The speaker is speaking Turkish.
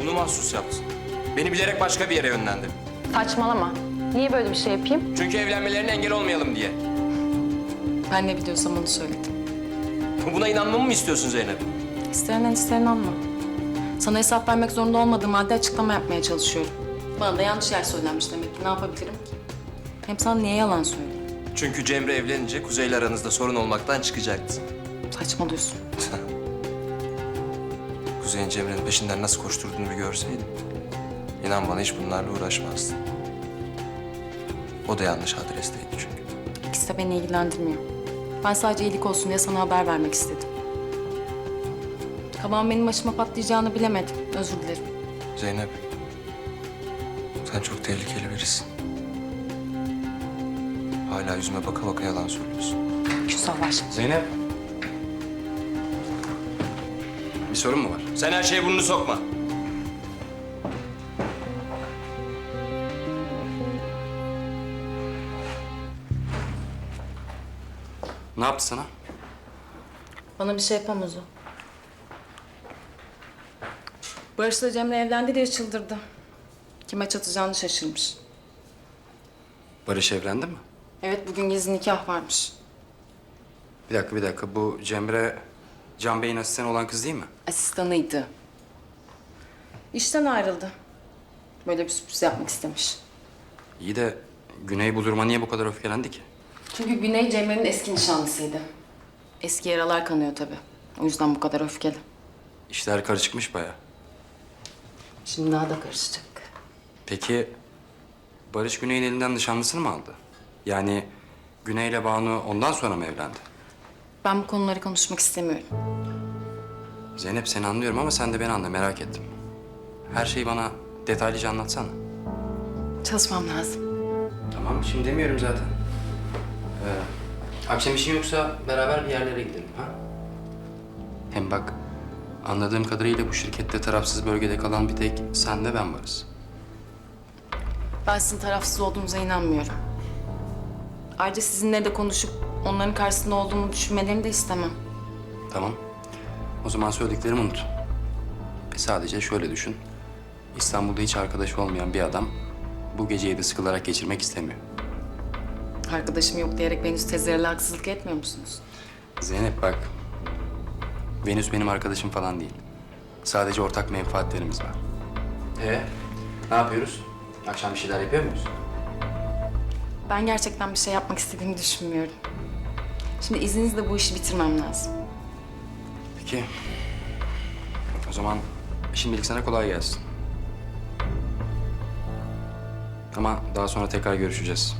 Bunu mahsus yaptın. Beni bilerek başka bir yere yönlendirdin. Saçmalama. Niye böyle bir şey yapayım? Çünkü evlenmelerine engel olmayalım diye. Ben ne biliyorsam onu söyledim. Buna inanmamı mı istiyorsun Zeynep? İsterenen isteyen alma. Sana hesap vermek zorunda olmadığım halde açıklama yapmaya çalışıyorum. Bana da yanlış yer söylenmiş demek ki. Ne yapabilirim ki? Hem sana niye yalan söyleyeyim? Çünkü Cemre evlenince Kuzey'le aranızda sorun olmaktan çıkacaktı. Saçmalıyorsun. Kuzey'in Cemre'nin peşinden nasıl koşturduğunu bir görseydin... ...inan bana hiç bunlarla uğraşmazdın. O da yanlış adresteydi çünkü. İkisi de beni ilgilendirmiyor. Ben sadece iyilik olsun diye sana haber vermek istedim. Kabağın benim başıma patlayacağını bilemedim. Özür dilerim. Zeynep, sen çok tehlikeli birisin. Hala yüzüme baka baka yalan söylüyorsun. Şu savaş. Zeynep. Bir sorun mu var? Sen her şeye burnunu sokma. Ne yaptı sana? Bana bir şey yapamaz o. Barış'la Cemre evlendi diye çıldırdı. Kime çatacağını şaşırmış. Barış evlendi mi? Evet bugün gizli nikah varmış. Bir dakika bir dakika. Bu Cemre Can Bey'in asistanı olan kız değil mi? Asistanıydı. İşten ayrıldı. Böyle bir sürpriz yapmak istemiş. İyi de Güney bu duruma niye bu kadar öfkelendi ki? Çünkü Güney Cemre'nin eski nişanlısıydı. Eski yaralar kanıyor tabii. O yüzden bu kadar öfkeli. İşler karışıkmış bayağı. Şimdi daha da karışacak. Peki Barış Güney'in elinden nişanlısını mı aldı? Yani Güney ile Banu ondan sonra mı evlendi? Ben bu konuları konuşmak istemiyorum. Zeynep seni anlıyorum ama sen de beni anla merak ettim. Her şeyi bana detaylıca anlatsana. Çalışmam lazım. Tamam, şimdi demiyorum zaten. Ee, akşam işin yoksa beraber bir yerlere gidelim ha? Hem bak, anladığım kadarıyla bu şirkette tarafsız bölgede kalan bir tek sen de ben varız. Ben sizin tarafsız olduğunuza inanmıyorum. Ayrıca sizinle de konuşup onların karşısında olduğumu düşünmelerini de istemem. Tamam. O zaman söylediklerimi unut. E sadece şöyle düşün. İstanbul'da hiç arkadaşı olmayan bir adam bu geceyi de sıkılarak geçirmek istemiyor. Arkadaşım yok diyerek Venüs tezleriyle haksızlık etmiyor musunuz? Zeynep bak. Venüs benim arkadaşım falan değil. Sadece ortak menfaatlerimiz var. E ne yapıyoruz? Akşam bir şeyler yapıyor muyuz? Ben gerçekten bir şey yapmak istediğimi düşünmüyorum. Şimdi izninizle bu işi bitirmem lazım. Peki. O zaman şimdilik sana kolay gelsin. Ama daha sonra tekrar görüşeceğiz.